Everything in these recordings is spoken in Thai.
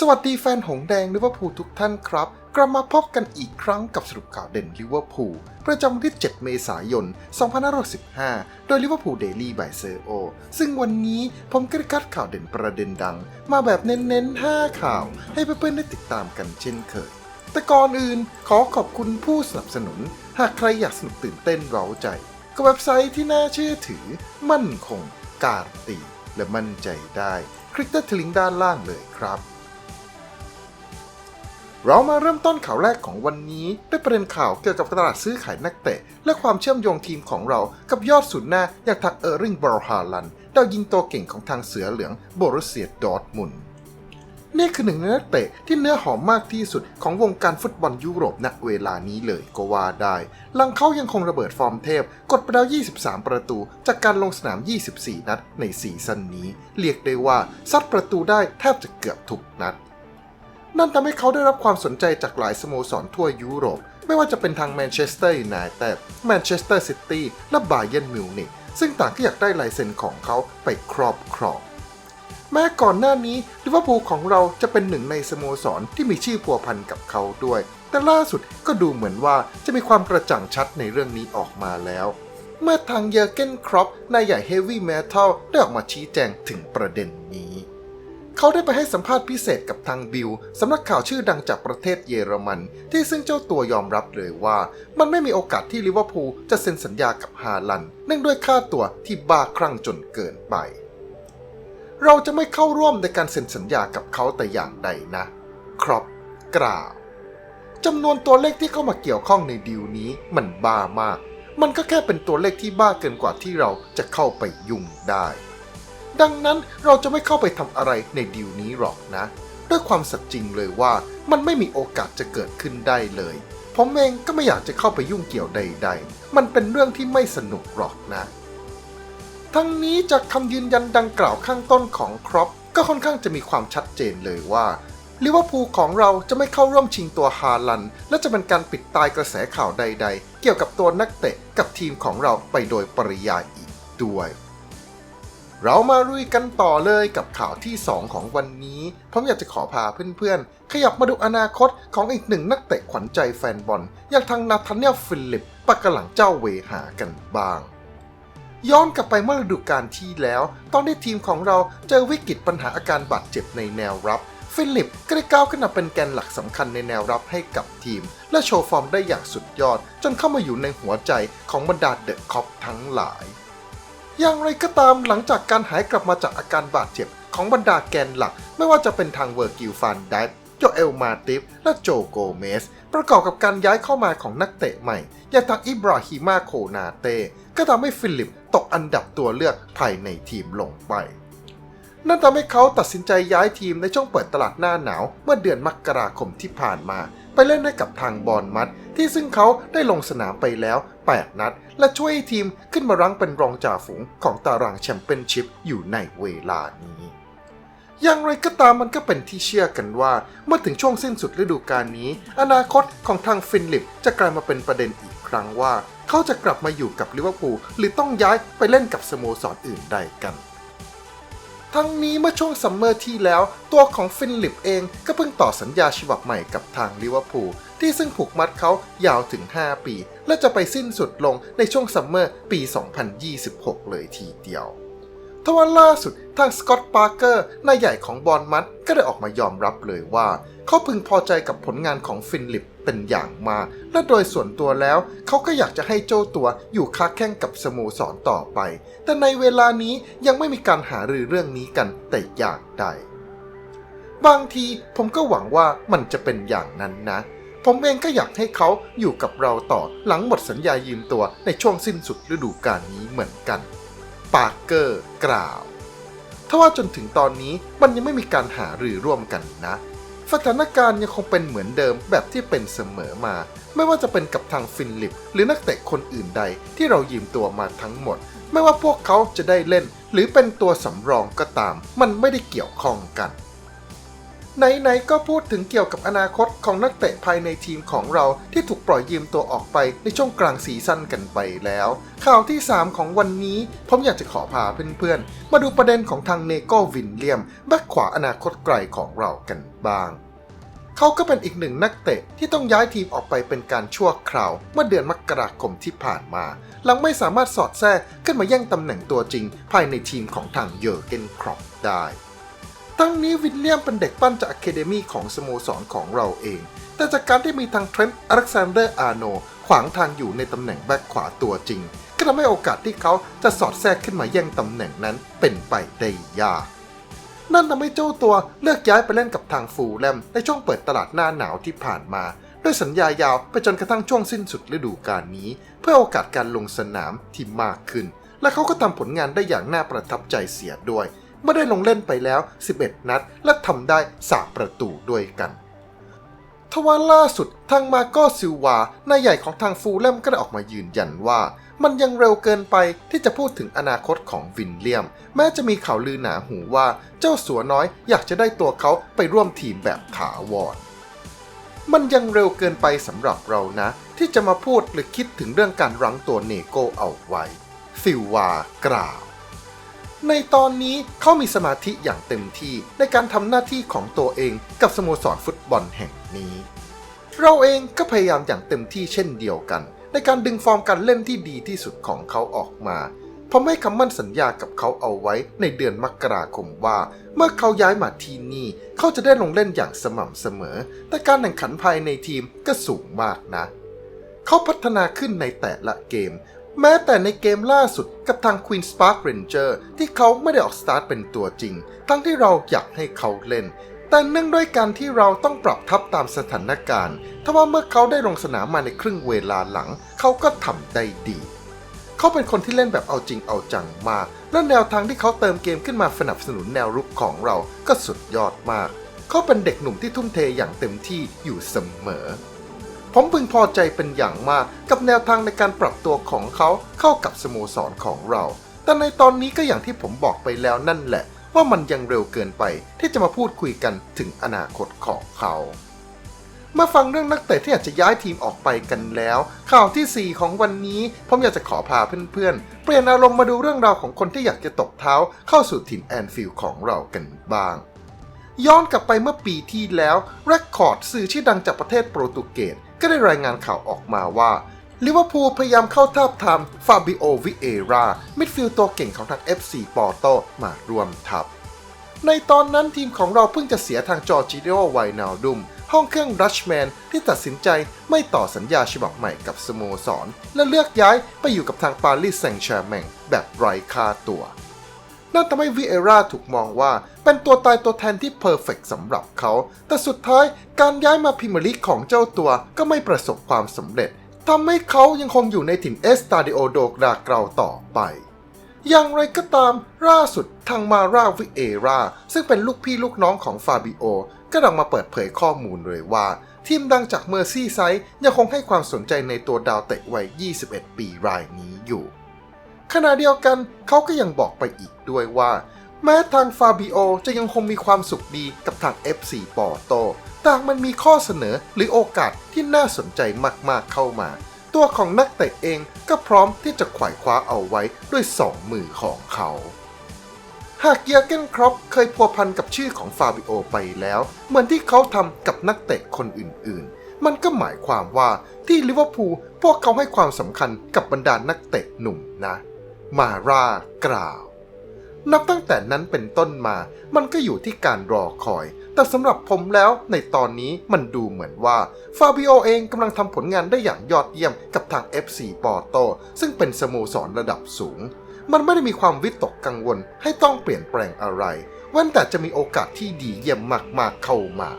สวัสดีแฟนหงแดงลิเวอร์พูลทุกท่านครับ กลับมาพบกันอีกครั้งกับสรุปข่าวเด่นลิเวอร์พูลประจำวันที่ 7 เมษายน 2515โดยลิเวอร์พูลเดลี่บายเซอร์โอซึ่งวันนี้ผมก็ได้คัดข่าวเด่นประเด็นดัง มาแบบเน้นๆ 5 ข่าว ให้เพื่อนๆได้ติดตามกันเช่นเคย แต่ก่อนอื่นขอขอบคุณผู้สนับสนุน หากใครอยากสนุกตื่นเต้นเร้าใจก็เว็บไซต์ที่น่าเชื่อถือ มั่นคง การตีและมั่นใจได้ คลิกที่ลิงก์ด้านล่างเลยครับ เรามาเริ่มต้นข่าวแรกของวันนี้ด้วยประเด็นข่าวเกี่ยวกับตลาดซื้อขายนักเตะ และความเชื่อมโยงทีมของเรากับยอดสุดหน้าอย่างทางเออร์ริงบรฮาลันดาวยิงตัวเก่งของทางเสือเหลืองโบรุเซียดอร์ทมุนนี่คือหนึ่งในนักเตะที่เนื้อหอมมากที่สุดของวงการฟุตบอลยุโรปณเวลานี้เลยก็ว่าได้ หลังเขายังคงระเบิดฟอร์มเทพ กดไปแล้ว 23 ประตู จากการลงสนาม 24 นัดในซีซั่นนี้ เรียกได้ว่าซัดประตูได้แทบจะเกือบทุกนัด นั่นทำให้เขาได้รับความสนใจจากหลายสโมสรทั่วยุโรป ไม่ว่าจะเป็นทางแมนเชสเตอร์ยูไนเต็ดแมนเชสเตอร์ซิตี้และบาเย r n นมิวนิกซึ่งต่างก็อยากได้ลายเซ็นของเขาไปครอบครองแม้ก่อนหน้านี้ลิเวอร์พูลของเราจะเป็นหนึ่งในสโมสรที่มีชื่อพัวพันกับเขาด้วย แต่ล่าสุดก็ดูเหมือนว่าจะมีความกระจ่างชัดในเรื่องนี้ออกมาแล้ว เมื่อทางเยอร์เกนครอปนายใหญ่เฮฟวี่เมทัลได้ออกมาชี้แจงถึงประเด็นนี้ เขาได้ไปให้สัมภาษณ์พิเศษกับทางบิลสำนักข่าวชื่อดังจากประเทศเยอรมัน ที่ซึ่งเจ้าตัวยอมรับเลยว่า มันไม่มีโอกาสที่ลิเวอร์พูลจะเซ็นสัญญากับฮาลันเนื่องด้วยค่าตัวที่บ้าคลั่งจนเกินไป เราจะไม่เข้าร่วมในการเซ็นสัญญากับเขาแต่อย่างใดนะ ครอปกล่าวจำนวนตัวเลขที่เข้ามาเกี่ยวข้องในดีลนี้มันบ้ามาก มันก็แค่เป็นตัวเลขที่บ้าเกินกว่าที่เราจะเข้าไปยุ่งได้ ดังนั้นเราจะไม่เข้าไปทำอะไรในดีลนี้หรอกนะ ด้วยความสัตย์จริงเลยว่ามันไม่มีโอกาสจะเกิดขึ้นได้เลย ผมเองก็ไม่อยากจะเข้าไปยุ่งเกี่ยวใด ๆ มันเป็นเรื่องที่ไม่สนุกหรอกนะ ทั้งนี้จากคำยืนยันดังกล่าวข้างต้นของครอปก็ค่อนข้างจะมีความชัดเจนเลยว่าลิเวอร์พูลของเราจะไม่เข้าร่วมชิงตัวฮาลัน และจะเป็นการปิดตายกระแสข่าวใด ๆ เกี่ยวกับตัวนักเตะกับทีมของเราไปโดยปริยายอีกด้วย เรามาลุยกันต่อเลยกับข่าวที่ 2 ของวันนี้ ผมอยากจะขอพาเพื่อนๆ ขยับมาดูอนาคตของอีกหนึ่งนักเตะขวัญใจแฟนบอล อย่างทางนาธานเนลฟิลิปปากกะหลังเจ้าเวหากันบ้าง ย้อนกลับไปเมื่อฤดูกาลที่แล้ว ตอนที่ทีมของเราเจอวิกฤตปัญหาอาการบาดเจ็บในแนวรับฟิลิปก็ได้ก้าวขึ้นมาเป็นแกนหลักสำคัญในแนวรับให้กับทีม และโชว์ฟอร์มได้อย่างสุดยอด จนเข้ามาอยู่ในหัวใจของบรรดาเดอะคอปทั้งหลาย อย่างไรก็ตามหลังจากการหายกลับมาจากอาการบาดเจ็บของบรรดาแกนหลัก ไม่ว่าจะเป็นทางเวอร์กิลฟานดส์โจเอลมาติฟและโจโกเมส ประกอบกับการย้ายเข้ามาของนักเตะใหม่ อย่างทางอิบราฮิมาโคนาเต้ก็ทำให้ฟิลิปตกอันดับตัวเลือกภายในทีมลงไป นั่นทำให้เขาตัดสินใจย้ายทีมในช่วงเปิดตลาดหน้าหนาวเมื่อเดือนมกราคมที่ผ่านมา ไปเล่นให้กับทางบอลมัด ที่ซึ่งเขาได้ลงสนามไปแล้ว 8 นัด และช่วยให้ทีมขึ้นมารั้งเป็นรองจ่าฝูงของตารางแชมเปี้ยนชิพอยู่ในเวลานี้อย่างไรก็ตามมันก็เป็นที่เชื่อกันว่า เมื่อถึงช่วงสิ้นสุดฤดูกาลนี้ อนาคตของทางฟินลิปจะกลายมาเป็นประเด็นอีกครั้งว่า เขาจะกลับมาอยู่กับลิเวอร์พูลหรือต้องย้ายไปเล่นกับสโมสรอื่นใดกัน ทั้งนี้เมื่อช่วงซัมเมอร์ที่แล้ว ตัวของฟินลิปเองก็เพิ่งต่อสัญญาฉบับใหม่กับทางลิเวอร์พูลที่ซึ่งผูกมัดเขายาวถึง 5 ปี และจะไปสิ้นสุดลงในช่วงซัมเมอร์ปี 2026 เลยทีเดียวทว่าล่าสุดทางสกอตต์ปาร์เกอร์นายใหญ่ของบอลมัดก็ได้ออกมายอมรับเลยว่า เขาพึงพอใจกับผลงานของฟินลิปเป็นอย่างมาก และโดยส่วนตัวแล้ว เขาก็อยากจะให้เจ้าตัวอยู่ค้าแข่งกับสโมสรต่อไป แต่ในเวลานี้ยังไม่มีการหารือเรื่องนี้กันแต่อย่างใด บางทีผมก็หวังว่ามันจะเป็นอย่างนั้นนะ ผมเองก็อยากให้เขาอยู่กับเราต่อหลังหมดสัญญายืมตัวในช่วงสิ้นสุดฤดูกาลนี้เหมือนกัน ปาร์เกอร์กล่าวทว่าจนถึงตอนนี้มันยังไม่มีการหารือร่วมกันนะ สถานการณ์ยังคงเป็นเหมือนเดิมแบบที่เป็นเสมอมา ไม่ว่าจะเป็นกับทางฟินลิป หรือนักเตะคนอื่นใดที่เรายืมตัวมาทั้งหมด ไม่ว่าพวกเขาจะได้เล่น หรือเป็นตัวสำรองก็ตาม มันไม่ได้เกี่ยวข้องกัน ไหนๆก็พูดถึงเกี่ยวกับอนาคตของนักเตะภายในทีมของเราที่ถูกปล่อยยืมตัวออกไปในช่วงกลางซีซั่นกันไปแล้ว ข่าวที่ 3 ของวันนี้ผมอยากจะขอพาเพื่อนๆ มาดูประเด็นของทางเนโกวินเลียมแบ็คขวาอนาคตไกลของเรากันบ้างเขาก็เป็นอีกหนึ่งนักเตะที่ต้องย้ายทีมออกไปเป็นการชั่วคราว เมื่อเดือนมกราคมที่ผ่านมา หลังไม่สามารถสอดแทรกขึ้นมาแย่งตำแหน่งตัวจริง ภายในทีมของทางเยอร์เกนครอปได้ ทั้งนี้วิลเลียมเป็นเด็กปั้นจากอะคาเดมีของสโมสรของเราเอง แต่จากการที่มีทางเทรนต์อเล็กซานเดอร์อาร์โนขวางทางอยู่ในตำแหน่งแบ็คขวาตัวจริง ก็ทำให้โอกาสที่เขาจะสอดแทรกขึ้นมาแย่งตำแหน่งนั้นเป็นไปได้ยากนั่นทำให้เจ้าตัวเลือกย้ายไปเล่นกับทางฟูลแลมในช่วงเปิดตลาดหน้าหนาวที่ผ่านมา ด้วยสัญญายาวไปจนกระทั่งช่วงสิ้นสุดฤดูกาลนี้ เพื่อโอกาสการลงสนามที่มากขึ้น และเขาก็ทำผลงานได้อย่างน่าประทับใจเสียด้วย เมื่อได้ลงเล่นไปแล้ว 11 นัด และทำได้ 3 ประตูด้วยกันทว่าล่าสุดทางมาโกซิลวานายใหญ่ของทางฟูลแลมก็ได้ออกมายืนยันว่า มันยังเร็วเกินไปที่จะพูดถึงอนาคตของวินเลียม แม้จะมีข่าวลือหนาหูว่าเจ้าสัวน้อยอยากจะได้ตัวเขาไปร่วมทีมแบบถาวรมันยังเร็วเกินไปสำหรับเรานะ ที่จะมาพูดหรือคิดถึงเรื่องการรั้งตัวเนโกเอาไว้ฟิลวากล่าว ในตอนนี้เขามีสมาธิอย่างเต็มที่ในการทำหน้าที่ของตัวเองกับสโมสรฟุตบอลแห่งนี้ เราเองก็พยายามอย่างเต็มที่เช่นเดียวกัน ในการดึงฟอร์มการเล่นที่ดีที่สุดของเขาออกมาผมให้คำมั่นสัญญากับเขาเอาไว้ในเดือนมกราคมว่า เมื่อเขาย้ายมาที่นี่ เขาจะได้ลงเล่นอย่างสม่ำเสมอ แต่การแข่งขันภายในทีมก็สูงมากนะ เขาพัฒนาขึ้นในแต่ละเกม แม้แต่ในเกมล่าสุดกับทาง Queen Spark Ranger ที่เขาไม่ได้ออกสตาร์ทเป็นตัวจริง ทั้งที่เราอยากให้เขาเล่น แต่เนื่องด้วยการที่เราต้องปรับทับตามสถานการณ์ทว่าเมื่อเขาได้ลงสนามมาในครึ่งเวลาหลัง เขาก็ทำได้ดีเขาเป็นคนที่เล่นแบบเอาจริงเอาจังมาก และแนวทางที่เขาเติมเกมขึ้นมาสนับสนุนแนวรุกของเราก็สุดยอดมาก เขาเป็นเด็กหนุ่มที่ทุ่มเทอย่างเต็มที่อยู่เสมอ ผมพึงพอใจเป็นอย่างมากกับแนวทางในการปรับตัวของเขาเข้ากับสโมสรของเรา แต่ในตอนนี้ก็อย่างที่ผมบอกไปแล้วนั่นแหละ ว่ามันยังเร็วเกินไปที่จะมาพูดคุยกันถึงอนาคตของเขามาฟังเรื่องนักเตะที่อาจจะย้ายทีมออกไปกันแล้ว ข่าวที่ 4 ของวันนี้ ผมอยากจะขอพาเพื่อนๆ เปลี่ยนอารมณ์มาดูเรื่องราวของคนที่อยากจะตกเท้าเข้าสู่ถิ่นแอนฟิลด์ของเรากันบ้าง ย้อนกลับไปเมื่อปีที่แล้วเรคคอร์ดสื่อชื่อดังจากประเทศโปรตุเกส ก็ได้รายงานข่าวออกมาว่าลิเวอร์พูลพยายามเข้าทาบทามฟาบิโอวิเอรามิดฟิลด์ตัวเก่งของทาง FC ปอร์โตมาร่วมทัพ ในตอนนั้นทีมของเราเพิ่งจะเสียทางจอร์จิโอไวนาลดุม ห้องเครื่องดัชแมนที่ตัดสินใจไม่ต่อสัญญาฉบับใหม่กับสโมสร และเลือกย้ายไปอยู่กับทางปารีสแซงต์แชร์แมงแบบไร้ค่าตัว นั่นทำให้วิเอราถูกมองว่า เป็นตัวตายตัวแทนที่เพอร์เฟกสำหรับเขา แต่สุดท้ายการย้ายมาพรีเมียร์ลีกของเจ้าตัวก็ไม่ประสบความสำเร็จทำให้เขายังคงอยู่ในถิ่นเอสตาดิโอโดกราเกราต่อไปอย่างไรก็ตามล่าสุดทางมาราวิเอราซึ่งเป็นลูกพี่ลูกน้องของฟาบิโอ ก็ดังมาเปิดเผยข้อมูลเลยว่า ทีมดังจากเมอร์ซี่ไซด์ยังคงให้ความสนใจในตัวดาวเตะวัย 21 ปีรายนี้อยู่ ขณะเดียวกันเขาก็ยังบอกไปอีกด้วยว่า แม้ทางฟาบิโอจะยังคงมีความสุขดีกับทาง FC ปอโตแต่มันมีข้อเสนอหรือโอกาสที่น่าสนใจมากๆเข้ามา ตัวของนักเตะเองก็พร้อมที่จะขวายคว้าเอาไว้ด้วยสองมือของเขา หากเยอเกนครอปเคยพัวพันกับชื่อของฟาบิโอไปแล้ว เหมือนที่เขาทำกับนักเตะคนอื่นๆ มันก็หมายความว่าที่ลิเวอร์พูลพวกเขาให้ความสำคัญกับบรรดานักเตะหนุ่มนะ มาร่ากล่าว นับตั้งแต่นั้นเป็นต้นมา มันก็อยู่ที่การรอคอย แต่สำหรับผมแล้วในตอนนี้มันดูเหมือนว่า ฟาบิโอเองกำลังทำผลงานได้อย่างยอดเยี่ยมกับทาง FC ปอโต ซึ่งเป็นสโมสรระดับสูง มันไม่ได้มีความวิตกกังวลให้ต้องเปลี่ยนแปลงอะไรเว้นแต่จะมีโอกาสที่ดีเยี่ยมมากๆเข้ามา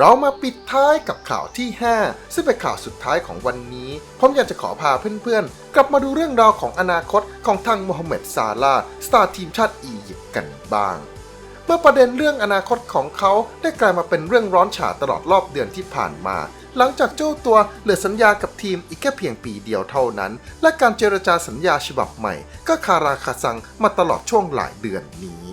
เรามาปิดท้ายกับข่าวที่ 5 ซึ่งเป็นข่าวสุดท้ายของวันนี้ ผมอยากจะขอพาเพื่อนๆ กลับมาดูเรื่องราวของอนาคตของทางโมฮัมเหม็ดซาลาสตาร์ทีมชาติอียิปต์กันบ้าง เมื่อประเด็นเรื่องอนาคตของเขาได้กลายมาเป็นเรื่องร้อนฉาตลอดรอบเดือนที่ผ่านมา หลังจากเจ้าตัวเหลือสัญญากับทีมอีกแค่เพียงปีเดียวเท่านั้น และการเจรจาสัญญาฉบับใหม่ ก็คาราคาซังมาตลอดช่วงหลายเดือนนี้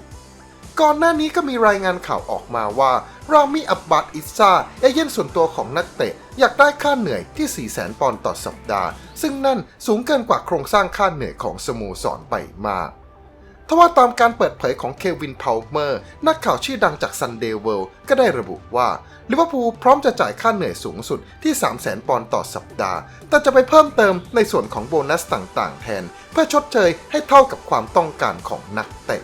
ก่อนหน้านี้ก็มีรายงานข่าวออกมาว่า รามิอับบาตอิซาเอเย่นส่วนตัวของนักเตะ อยากได้ค่าเหนื่อยที่4 0 0 0 0 0ปอนด์ต่อสัปดาห์ ซึ่งนั่นสูงเกินกว่าโครงสร้างค่าเหนื่อยของสโมสรไปมากทว่าตามการเปิดเผยของเควินพาวเมอร์ นักข่าวชื่อดังจากซันเดย์เวิลด์ก็ได้ระบุว่าลิเวอร์พูลพร้อมจะจ่ายค่าเหนื่อยสูงสุดที่ 3 0 0 0 0 0 ปอนด์ต่อสัปดาห์ แต่จะไปเพิ่มเติมในส่วนของโบนัสต่างๆ แทน เพื่อชดเชยให้เท่ากับความต้องการของนักเตะ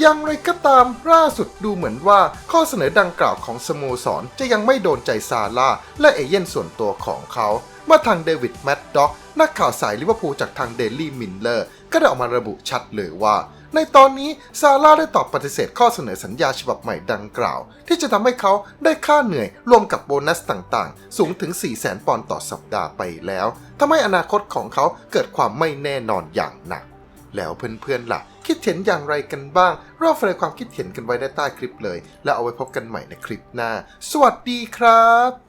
อย่างไรก็ตามล่าสุดดูเหมือนว่าข้อเสนอดังกล่าวของสโมสรจะยังไม่โดนใจซาร่าและเอเย่นส่วนตัวของเขาเมื่อทางเดวิดแมดด็อกนักข่าวสายลิเวอร์พูลจากทางเดลี่มินเลอร์ก็ได้ออกมาระบุชัดเลยว่า ในตอนนี้ซาร่าได้ตอบปฏิเสธข้อเสนอสัญญาฉบับใหม่ดังกล่าว ที่จะทำให้เขาได้ค่าเหนื่อยรวมกับโบนัสต่างๆ สูงถึง 4 0 0 0 0 0ปอนด์ต่อสัปดาห์ไปแล้วทำให้อนาคตของเขาเกิดความไม่แน่นอนอย่างหนัก แล้วเพื่อนๆล่ะ คิดเห็นอย่างไรกันบ้างรอบแสดงความคิดเห็นกันไว้ได้ใต้คลิปเลย แล้วเอาไว้พบกันใหม่ในคลิปหน้า สวัสดีครับ